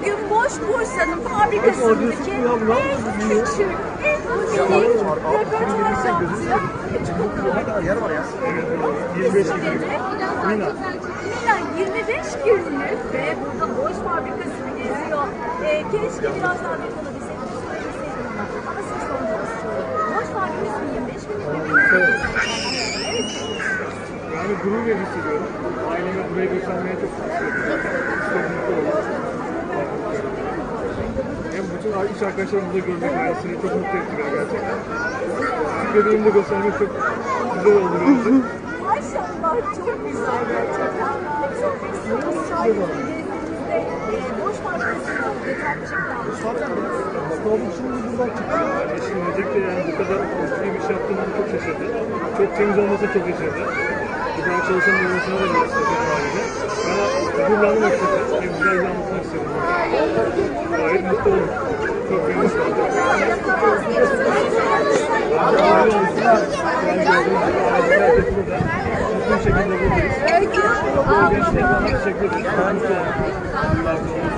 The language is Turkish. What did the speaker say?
bugün Boş Bursa'nın fabrikasındaki en küçük, en minik röportaj yaptı. Yer var ya. 25 Dedi. Mina. Mina 25 günlük ve burada Boş fabrikasını geziyor. Ee, keşke biraz daha olabilseydim, söyleseydin ama. Siz istiyorum. Boş fabrikasını 25 günlük Evet. Yani gurur hissediyorum. Aileme burayı göstermeye çok istiyorum zaten. Çok mutlu oldum. Hem bütün iş arkadaşlarımı burada görmek ailesini çok mutlu etti beni gerçekten. Bebeğimi de göstermek çok güzel oldu benim için. Maşallah çok güzel gerçekten. Çok istiyoruz şahit gezdiğinizde e, boş bir şekilde anlatın. Stolun şimdi buradan çıkıyor. Yani eşim öncelikle yani bu kadar ciddi bir iş yaptığımda çok şaşırdı. Çok temiz olması çok şaşırdı. Bu kadar çalışan olmasına da biraz şaşırdı haliyle. Ama gururlandım açıkçası. Hem güzel bir anlatmak istedim. Gayet mutlu oldum. Çok memnun kaldım. Aile olsun. Yani gördüğünüz gibi aileler de burada. Mutlu bir şekilde buradayız. Öykü, Gençliğe bana teşekkür ederim. Çok mutlu oldum.